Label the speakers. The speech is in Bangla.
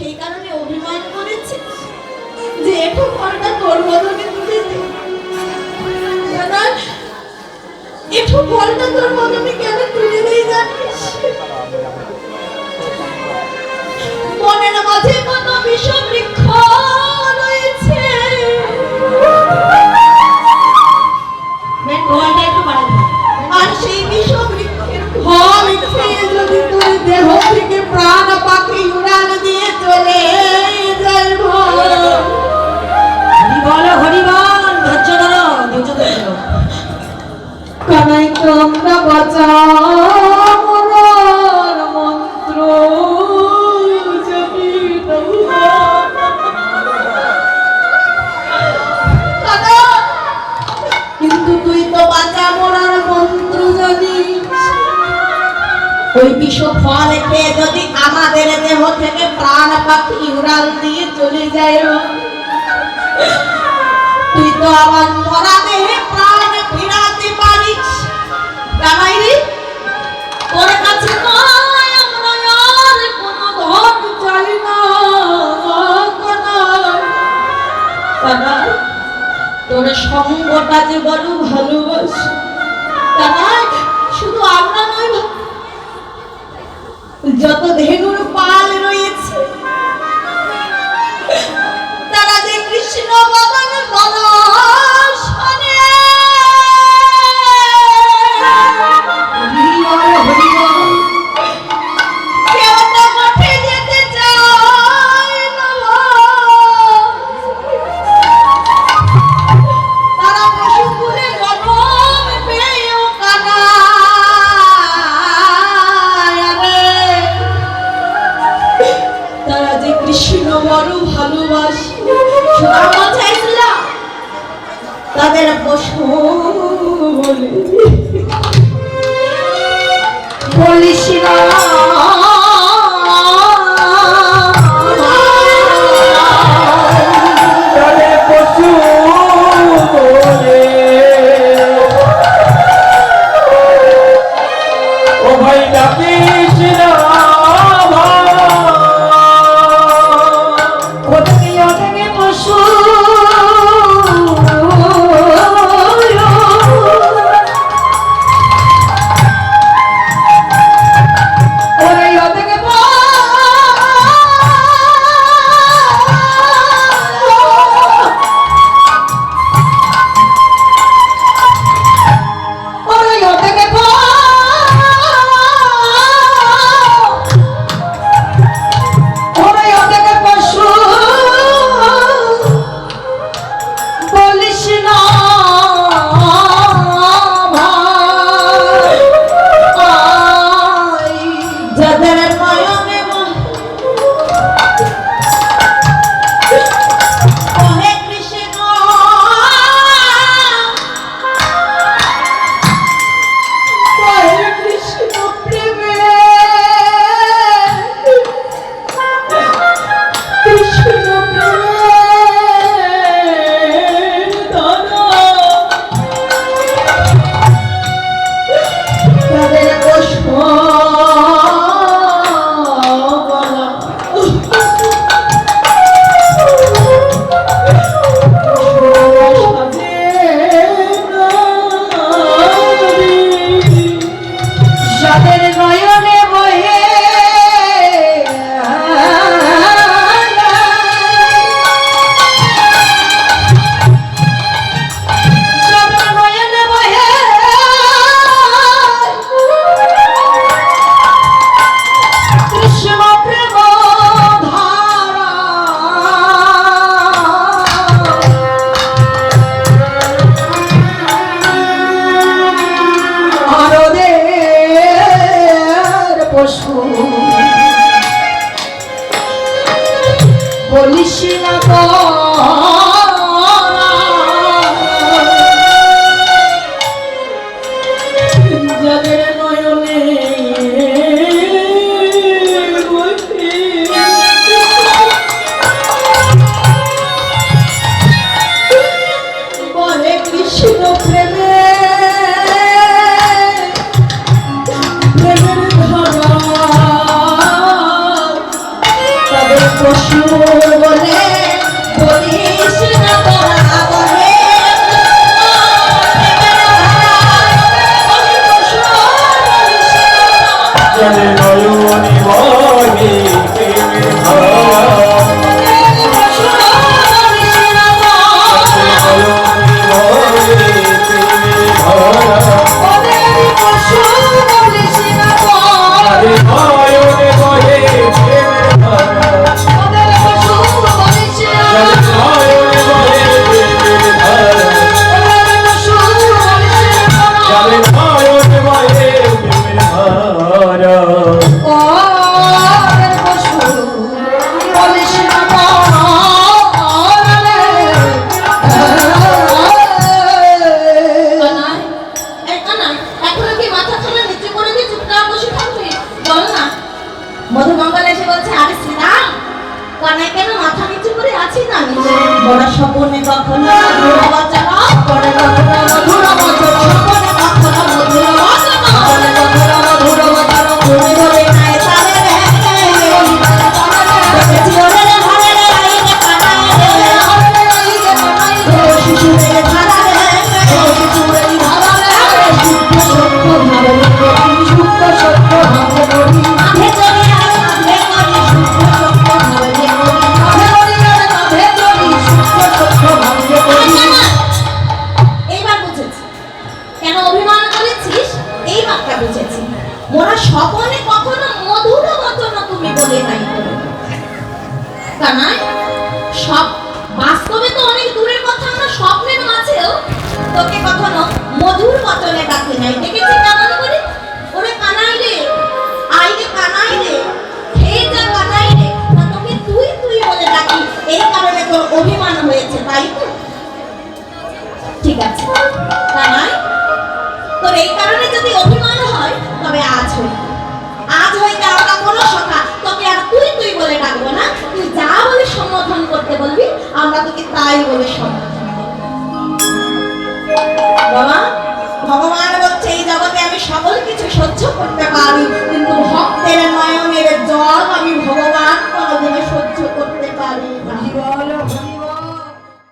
Speaker 1: সেই কারণে অভিমান করেছি যে একটু ফলটা করব তোকে বুঝেছি একটু ফলটা তোর আমি কেন তুলে দিয়ে জানিস? মনের মাঝে কত বিষ ওই বিষ ফল রেখে যদি আমাদের দেহ থেকে প্রাণ পাখি উড়াল দিয়ে চলে যায় তুই তো আমার মরা দেহে প্রাণ ফিরাতে পারিস। জানাইলি তোর কাছে তো তোর সঙ্গটা যে বড় ভালোবাসি। যত দেহ Hallelujah.
Speaker 2: বলিস না
Speaker 1: পশু বলে বলিস না বলে মধুমঙ্গল এসে বলছে, আরে শ্রীরাম কানাই কেন মাথা নিচু করে আছি না? বড় স্বপনে কখনো
Speaker 2: মধুর
Speaker 1: এই বুঝেছি মোরা স্বপনে কখনো মধুর বচন তুমি বলে নাই কানাই সব বাস্তবে তো অনেক দূরের কথা, আমরা স্বপ্নের মাঝেও তোকে কখনো মধুর বচনে ডাকি নাই। দেখেছি কেমন করে? ওরে কানাই রে আই রে কানাই রে হে যা কানাই রে। তোকে তুই তুই বলে ডাকি, এই কারণে তোর অভিমান হয়েছে, তাই তো? ঠিক আছে। কানাই তবে আজ হই আজ হইতে আমরা কোনো সখা, তোকে আর তুই তুই বলে ডাকবো না। তুই যা বলে সম্বোধন করতে বলবি, আমরা তোকে তাই বলে সম্বোধন বাবা, ভগবান বলছে, এই জগতে আমি সকল কিছু সহ্য করতে পারি, কিন্তু ভক্তের নয়নের জল আমি ভগবান কোনোদিনে সহ্য করতে পারি